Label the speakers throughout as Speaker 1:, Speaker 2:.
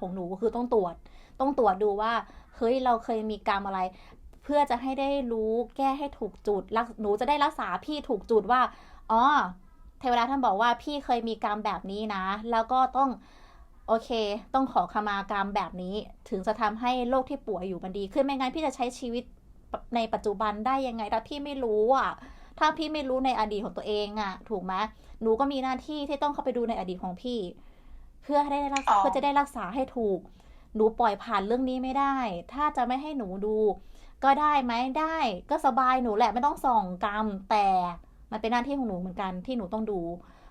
Speaker 1: ของหนูคือต้องตรวจ ต้องตรวจดูว่า เฮ้ยเราเคยมีกรรมอะไร เพื่อจะให้ได้รู้แก้ให้ถูกจุดรักหนูจะได้รักษาพี่ถูกจุดว่าอ๋อเทวดาท่านบอกว่าพี่เคยมีกรรมแบบนี้นะ แล้วก็ต้องโอเค ต้องขอขมากรรมแบบนี้ ถึงจะทำให้โรคที่ป่วยอยู่มันดีขึ้นไม่งั้นพี่จะใช้ชีวิตในปัจจุบันได้ยังไงถ้าพี่ไม่รู้อะ ถ้าพี่ไม่รู้ในอดีตของตัวเองอะ ถูกไหมหนูก็มีหน้าที่ที่ต้องเข้าไปดูในอดีตของพี่ เพื่อให้ได้รัก
Speaker 2: อ๋อ
Speaker 1: เพื่อจะได้รักษาให้ถูก หนูปล่อยผ่านเรื่องนี้ไม่ได้ ถ้าจะไม่ให้หนูดู ก็ได้ไหมได้ ก็สบายหนูแหละไม่ต้องส่องกรรมแต่มันเป็นหน้าที่ของหนูเหมือนกันที่หนูต้องดู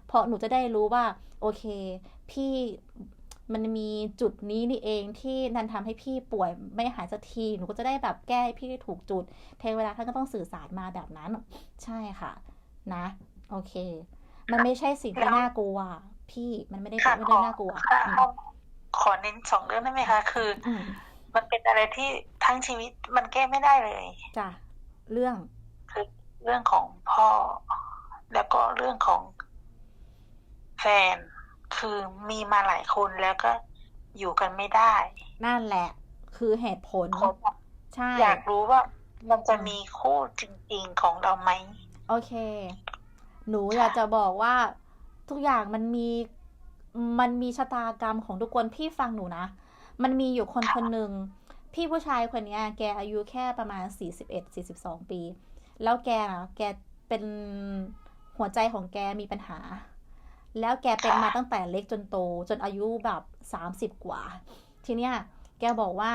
Speaker 1: เพราะหนูจะได้รู้ว่า โอเค พี่มันมีจุดนี้นี่เองที่นันทำให้พี่ป่วยไม่หายสักที หนูก็จะได้แบบแก้ให้พี่ได้ถูกจุด เทวดาท่านก็ต้องสื่อสารมาแบบนั้น ใช่ค่ะ นะ โอเค มันไม่ใช่สิ่งที่น่ากลัว พี่มันไม่ได้
Speaker 2: ค่ะ
Speaker 1: ไม่
Speaker 2: ข
Speaker 1: ได้
Speaker 2: อ
Speaker 1: น่ากลัว
Speaker 2: ค่ะ
Speaker 1: อื
Speaker 2: ขอ
Speaker 1: ม
Speaker 2: ขอเน้นสองเรื่องได้ไหมคะ คือ
Speaker 1: อืม
Speaker 2: มันเป็นอะไรที่ทั้งชีวิตมันแก้ไม่ได้เลย
Speaker 1: จ้ะเรื่อง
Speaker 2: คือเรื่องของพ่อ แล้วก็เรื่องของแฟน คือมีมาหลายคนแล้วก็อยู่กันไม่ได้
Speaker 1: นั่นแหละ คือเหตุผล
Speaker 2: เขาบอก
Speaker 1: ใช่
Speaker 2: อยากรู้ว่ามันจะ
Speaker 1: อืม
Speaker 2: มีคู่จริง ๆ ของเราไหม
Speaker 1: โอเค หนูอยากจะบอกว่า ทุกอย่างมันมีมันมีชะตากรรมของทุกคนพี่ฟังหนูนะ มันมีอยู่คนคนหนึ่งพี่ผู้ชายคนนี้แกอายุแค่ประมาณสี่สิบเอ็ดสี่สิบสองปี แล้วแกนะแกเป็นหัวใจของแกมีปัญหา แล้วแกเป็นมาตั้งแต่เล็กจนโต จนอายุแบบสามสิบกว่า ทีเนี้ยแกบอกว่า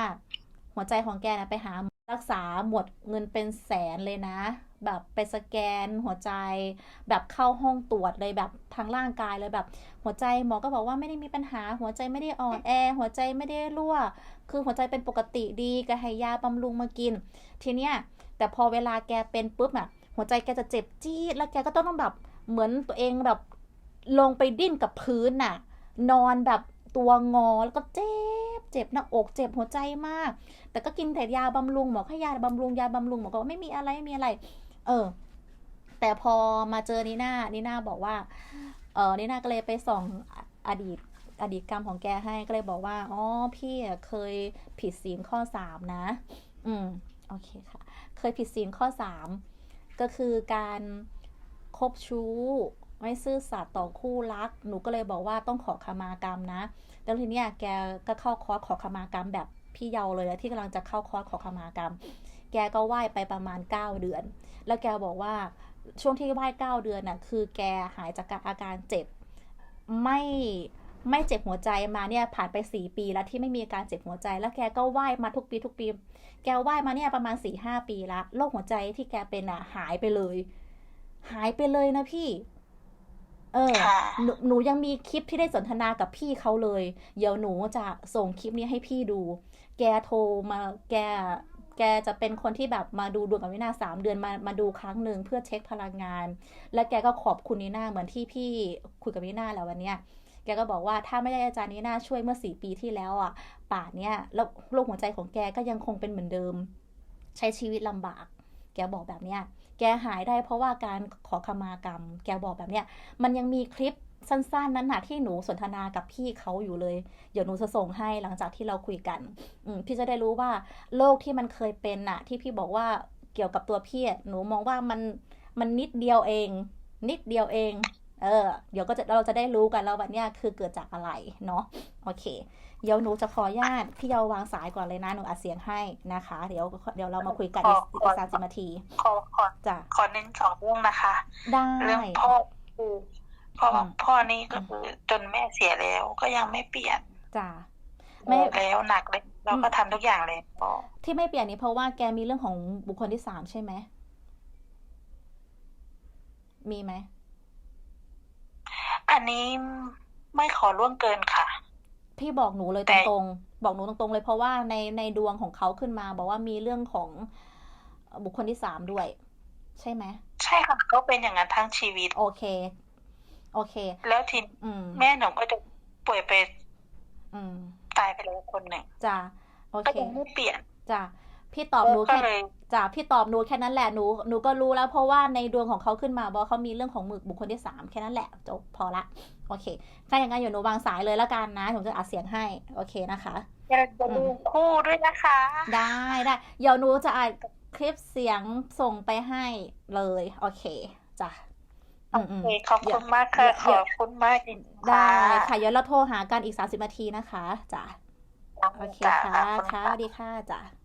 Speaker 1: หัวใจของแกนะไปหา รักษาหมดเงินเป็นแสนเลยนะ แบบไปสแกนหัวใจ แบบเข้าห้องตรวจเลยแบบทางร่างกายเลยแบบ หัวใจหมอก็บอกว่าไม่ได้มีปัญหา หัวใจไม่ได้อ่อนแอ หัวใจไม่ได้รั่ว คือหัวใจเป็นปกติดีก็ให้ยาบำรุงมากิน ทีเนี้ยแต่พอเวลาแกเป็นปุ๊บอะหัวใจแกจะเจ็บจี๊ดแล้วแกก็ต้องแบบเหมือนตัวเองแบบลงไปดิ้นกับพื้นน่ะ นอนแบบตัวงอแล้วก็เจ็บ เจ็บหน้าอกเจ็บหัวใจมาก แต่ก็กินแต่ยาบำรุงหมอให้ยาบำรุงยาบำรุงหมอก็ไม่มีอะไรไม่มีอะไร เออ แต่พอมาเจอนีน่านีน่าบอกว่า เออนีน่าก็เลยไปส่องอดีตอดีตกรรมของแกให้ก็เลยบอกว่า อ๋อ พี่เคยผิดศีลข้อสามนะ อืม โอเคค่ะ เคยผิดศีลข้อสามก็คือการคบชู้ ไม่ซื่อสัตย์ต่อคู่รัก หนูก็เลยบอกว่าต้องขอขมากรรมนะ แล้วทีเนี้ยแกก็เข้าคอร์สขอขมากรรมแบบพี่เยาเลยอะที่กำลังจะเข้าคอร์สขอขมากรรม แกก็ไหว้ไปประมาณ 9 เดือน แล้วแกบอกว่าช่วงที่ไหว้9เดือนน่ะคือแกหายจากอาการเจ็บ ไม่ไม่เจ็บหัวใจมาเนี่ยผ่านไป4ปีแล้วที่ไม่มีอาการเจ็บหัวใจ แล้วแกก็ไหว้มาทุกปีทุกปี แกไหว้มาเนี่ยประมาณ4-5ปีละโรคหัวใจที่แกเป็นอะหายไปเลย หายไปเลยนะพี่ เออ
Speaker 2: ค่ะ
Speaker 1: หนูหนูยังมีคลิปที่ได้สนทนากับพี่เขาเลย เดี๋ยวหนูจะส่งคลิปนี้ให้พี่ดู แกโทรมาแกแกจะเป็นคนที่แบบมาดูดวงกับวินาสามเดือนมามาดูครั้งหนึ่งเพื่อเช็คพลังงาน และแกก็ขอบคุณนีน่าเหมือนที่พี่คุยกับนีน่าแล้ววันเนี้ยแกก็บอกว่าถ้าไม่ได้อาจารย์นีน่าช่วยเมื่อสี่ปีที่แล้วอะป่านเนี้ยแล้วโรคหัวใจของแกก็ยังคงเป็นเหมือนเดิม ใช้ชีวิตลำบาก แกบอกแบบเนี้ย แกหายได้เพราะว่าการขอขมากรรม แกบอกแบบเนี้ย มันยังมีคลิปสั้นๆ นั้นน่ะที่หนูสนทนากับพี่เขาอยู่เลย เดี๋ยวหนูจะส่งให้หลังจากที่เราคุยกัน อืพี่จะได้รู้ว่าโรคที่มันเคยเป็นน่ะ ที่พี่บอกว่าเกี่ยวกับตัวพี่หนูมองว่ามันมันนิดเดียวเอง นิดเดียวเอง เออเดี๋ยวก็จะเราจะได้รู้กันแล้ววันเนี้ยคือเกิดจากอะไรเนาะโอเค เดี๋ยวหนูจะขออนุญาตพี่เยาววางสายก่อนเลยนะหนูอัดเสียงให้นะคะ เดี๋ยวเดี๋ยวเรามาคุยกันอีกอีกสามสิบนาที
Speaker 2: ขอขอ
Speaker 1: จ้ะ
Speaker 2: ขอเน้นสองเรื่องนะคะ
Speaker 1: ได้
Speaker 2: เรื่องพ่อคือพ่ออ
Speaker 1: ม
Speaker 2: พ่อนี่ก็คือจนแม่เสียแล้วก็ยังไม่เปลี่ยน
Speaker 1: จ้ะไม่
Speaker 2: แล้วหนักเลยเราก็ทำทุกอย่างเลยพ่อ
Speaker 1: ที่ไม่เปลี่ยนนี้เพราะว่าแกมีเรื่องของบุคคลที่สามใช่ไหมมีไหม
Speaker 2: อันนี้ไม่ขอล่วงเกินค่ะ
Speaker 1: พี่บอกหนูเลยต
Speaker 2: แต่
Speaker 1: รงๆ บอกหนูตรงๆเลยเพราะว่าในในดวงของเขาขึ้นมาบอกว่ามีเรื่องของบุคคลที่สามด้วย ใช่ไหม
Speaker 2: ใช่ค่ะเขาเป็นอย่างนั้นทั้งชีวิต
Speaker 1: โอเค โอเค
Speaker 2: แล้วที
Speaker 1: อืม
Speaker 2: แม่หนูก็จะป่วยไป
Speaker 1: อืม
Speaker 2: ตายไปแล้วคนหนึ่ง
Speaker 1: จ้ะโอ
Speaker 2: ก็
Speaker 1: เค
Speaker 2: ยังไม่เปลี่ยน
Speaker 1: จ้ะ พี่ตอบหนู
Speaker 2: ก็
Speaker 1: แค่
Speaker 2: เลย
Speaker 1: จ้ะพี่ตอบหนูแค่นั้นแหละหนูหนูก็รู้แล้วเพราะว่าในดวงของเขาขึ้นมาบอกเขามีเรื่องของหมึกบุคคลที่สามแค่นั้นแหละจบพอละ โอเคถ้าอย่างนั้นอยู่หนูวางสายเลยแล้วกันนะผมจะอัดเสียงให้โอเคนะคะ
Speaker 2: อย่าจะดูคู่ด้วยนะคะ
Speaker 1: ได้ได้เดี๋ยวหนูจะอัดคลิปเสียงส่งไปให้เลย โอเคจ้ะ
Speaker 2: โอ
Speaker 1: อืม
Speaker 2: เค
Speaker 1: ๆ
Speaker 2: ขอบคุณมากค่ะขอบคุณมากจริงๆ
Speaker 1: ได้
Speaker 2: ค่ะ
Speaker 1: ค่ะเดี๋ยวเราโทรหากันอีก30นาทีนะคะจ้ะโอเค
Speaker 2: จ้ะ
Speaker 1: ค่ะ
Speaker 2: ขอบคุณ
Speaker 1: ค่ะสวัสดีค่ะจ้ะ